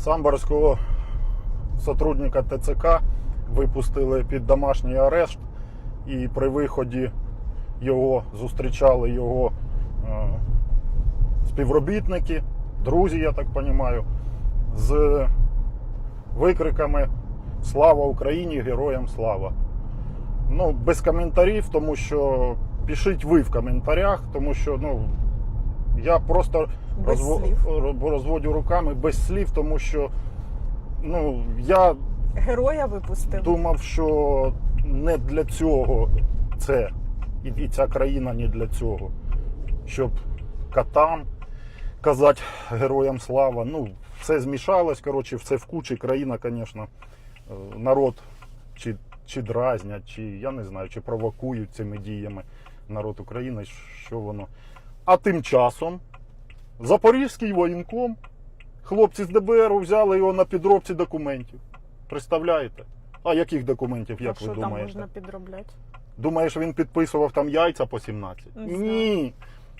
Самборського сотрудника ТЦК випустили під домашній арешт, і при виході його зустрічали його е, співробітники, друзі, я так розумію, з викриками Слава Україні! Героям слава! Ну, без коментарів, тому що пишіть ви в коментарях, тому що ну, я просто розво- розводю руками без слів, тому що ну, я Героя випустили. думав, що не для цього це, і, і ця країна не для цього, щоб котам казати героям слава. Ну, все змішалось, коротше, все в кучі. Країна, звісно, е, народ чи, чи дразнять, чи я не знаю, чи провокують цими діями народ України, що воно. А тим часом Запорізький воєнком, хлопці з ДБР взяли його на підробці документів. Представляєте? А яких документів, А як що ви там можна підробляти? Думаєш, він підписував там яйця по 17? Не. Ні.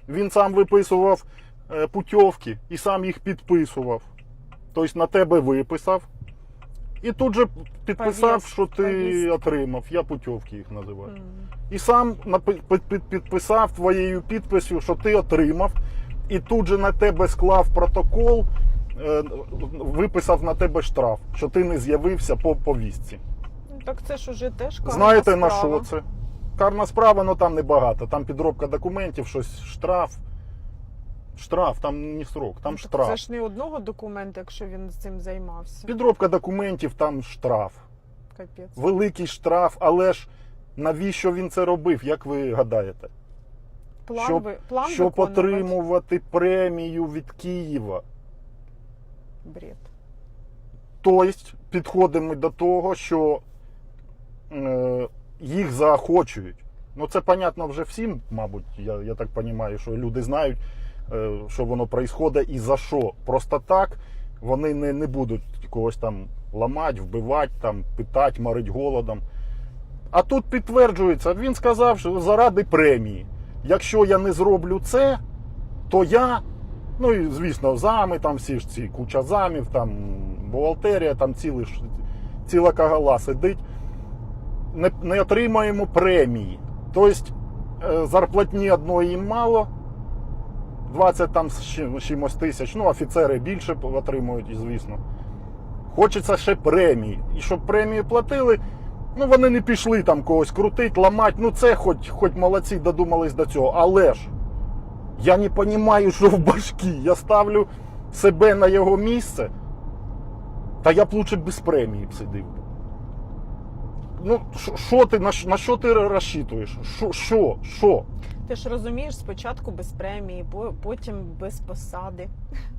Він сам виписував е, путівки і сам їх підписував. Тобто на тебе виписав. І тут же підписав, Повіс- що ти повістки. отримав. Я путівки їх називаю. М. І сам підписав твоєю підписю, що ти отримав, і тут же на тебе склав протокол, е, виписав на тебе штраф, що ти не з'явився по повістці. Так це ж уже теж карна Знаєте на що це? Карна справа, ну там небагато. Там підробка документів, щось штраф. Штраф, там не срок, там Ну, так штраф. Це ж не одного документа, якщо він цим займався. Підробка документів, там штраф. Капець. Великий штраф, але ж навіщо він це робив, як ви гадаєте? План, щоб- ви... План Щоб отримувати премію від Києва. Бред. Тобто підходимо до того, що е, їх заохочують. Ну, це понятно вже всім, мабуть, я, я так розумію, що люди знають, е, що воно відбувається і за що. Просто так вони не, не будуть когось там ламати, вбивати, там, питати, морити голодом. А тут підтверджується, він сказав, що заради премії. Якщо я не зроблю це, то я, ну і звісно, зами, там всі ж ці куча замів, там бухгалтерія, там цілий, ціла кагала сидить, не, не отримаємо премії. Тобто е, зарплатні одної їм мало, 20 там чимось тисяч, ну офіцери більше отримують, звісно. Хочеться ще премії. І щоб премії платили, ну вони не пішли там когось крутить, ламати. Ну це хоч, хоч молодці додумались до цього. Але ж я не розумію, що в башки. Я ставлю себе на його місце. Та я б лучше без премії б сидів. Ну, що- ти, на, на що ти розчитуєш? Що? Що? Що? Ти ж розумієш, спочатку без премії, потім без посади.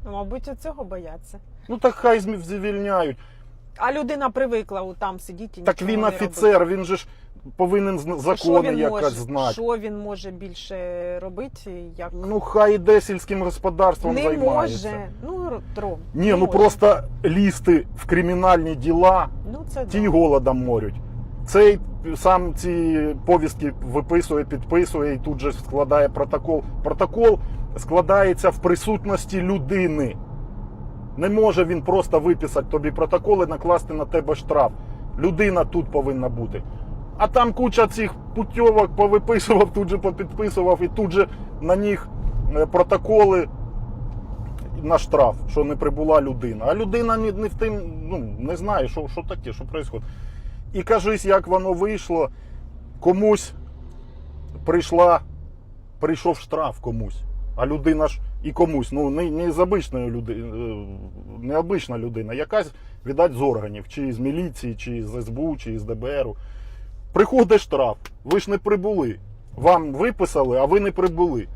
Ну, мабуть, цього бояться. Ну так хай звільняють. А людина привикла у там сидіти і Так нічого він не офіцер, робити. він же ж повинен зна- Що закони він якось може, знати. Що він може більше робити? Як... Ну хай іде сільським господарством не займається. може. Ну, Ром, Ні, не ну може. просто лізти в кримінальні діла, Ну, це ті да. голодом морють. Цей сам ці повістки виписує, підписує і тут же складає протокол. Протокол складається в присутності людини. Не може він просто виписати тобі протокол і накласти на тебе штраф. Людина тут повинна бути. А там куча цих путьовок повиписував, тут же попідписував і тут же на них е, протоколи на штраф, що не прибула людина. А людина не, не в тим, ну, не знає, що, що таке, що відбувається. І кажись, як воно вийшло, комусь прийшла, прийшов штраф комусь. А людина ж і комусь, ну не, не з обичної людини, не обична людина, якась, віддать, з органів, чи з міліції, чи з СБУ, чи з ДБРу. Приходить штраф, ви ж не прибули. Вам виписали, а ви не прибули.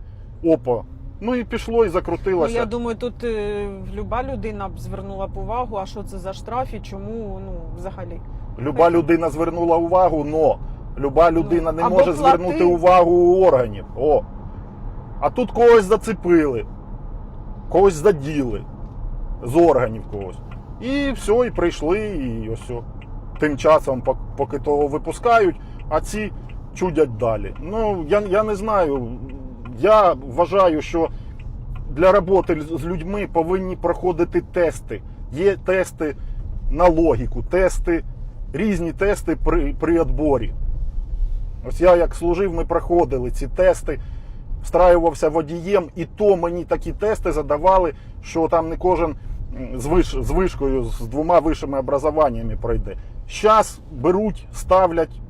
Опа. Ну і пішло, і Ну, я думаю, тут е, люба людина б звернула б увагу, а що це за штраф і чому ну, взагалі. Люба людина звернула увагу, но люба людина не Ну, або може плати. звернути увагу у органів. О. А тут когось зацепили, когось заділи з органів когось. І все, і прийшли, і ось. Тим часом, поки того випускають, а ці чудять далі. Ну, я, я не знаю. Я вважаю, що для роботи з людьми повинні проходити тести. Є тести на логіку, тести, різні тести при, при відборі. Ось я як служив, ми проходили ці тести, встраювався водієм, і то мені такі тести задавали, що там не кожен з, виш, з вишкою, з двома вищими образованнями пройде. Зараз беруть, ставлять,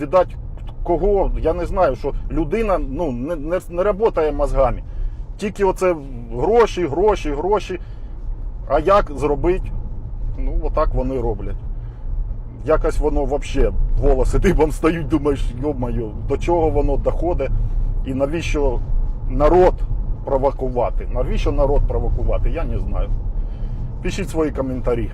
віддать кого, я не знаю, що людина ну, не, не, не працює мозгами. Тільки оце гроші, гроші, гроші. А як зробити? Ну, отак вони роблять. Якось воно взагалі волоси дибом стають, думаєш, йо-моє, до чого воно доходить і навіщо народ провокувати? Навіщо народ провокувати? Я не знаю. Пишіть свої коментарі.